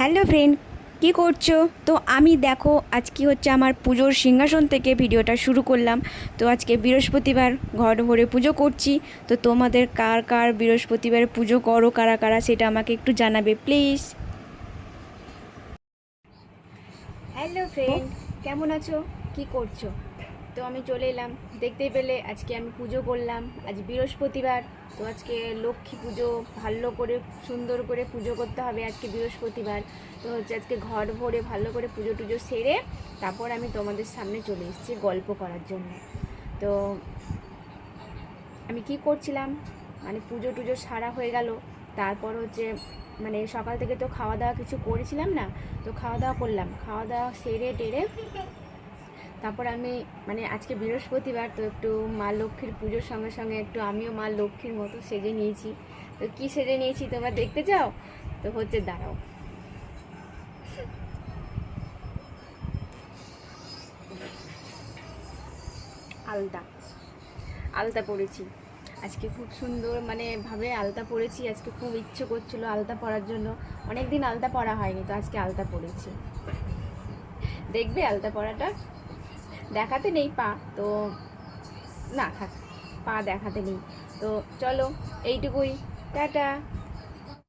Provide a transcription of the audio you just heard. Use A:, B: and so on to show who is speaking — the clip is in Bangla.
A: হ্যালো ফ্রেন্ড, কী করছ? তো আমি দেখো, আজকে হচ্ছে আমার পুজোর সিংহাসন থেকে ভিডিওটা শুরু করলাম। তো আজকে বৃহস্পতিবার, ঘর ভরে পুজো করছি। তো তোমাদের কার কার বৃহস্পতিবার পুজো করো, কারা কারা সেটা আমাকে একটু জানাবে, প্লিজ। হ্যালো ফ্রেন্ড, কেমন আছো? কি করছ? তো আমি চলে এলাম। দেখতেই পেলে আজকে আমি পুজো করলাম। আজ বৃহস্পতিবার, তো আজকে লক্ষ্মী পুজো, ভালো করে, সুন্দর করে পুজো করতে হবে আজকে বৃহস্পতিবার। তো হচ্ছে আজকে ঘর ভরে ভালো করে পুজো টুজো সেরে তারপর আমি তোমাদের সামনে চলে এসেছি গল্প করার জন্য। তো আমি কি করছিলাম? মানে পুজো টুজো সারা হয়ে গেল। তারপর হচ্ছে মানে সকাল থেকে তো খাওয়া দাওয়া কিছু করেছিলাম না, তো খাওয়া দাওয়া করলাম। খাওয়া দাওয়া সেরে টেরে তারপর আমি মানে আজকে বৃহস্পতিবার, তো একটু মা লক্ষ্মীর পুজোর সঙ্গে সঙ্গে একটু আমিও মা লক্ষ্মীর মতো সেজে নিয়েছি। তো কি সেজে নিয়েছি তোমরা দেখতে চাও? তো হচ্ছে দাঁড়াও। আলতা। আলতা পরেছি। আজকে খুব সুন্দর মানে ভাবে আলতা পরেছি। আজকে খুব ইচ্ছে করছিল আলতা পরার জন্য। অনেক দিন আলতা পরা হয়নি, তো আজকে আলতা পরেছি। দেখবে আলতা পরাটা? দেখাতে নেই পা তো না থাক পা দেখাতে নেই। তো চলো এইটুকুই টাটা।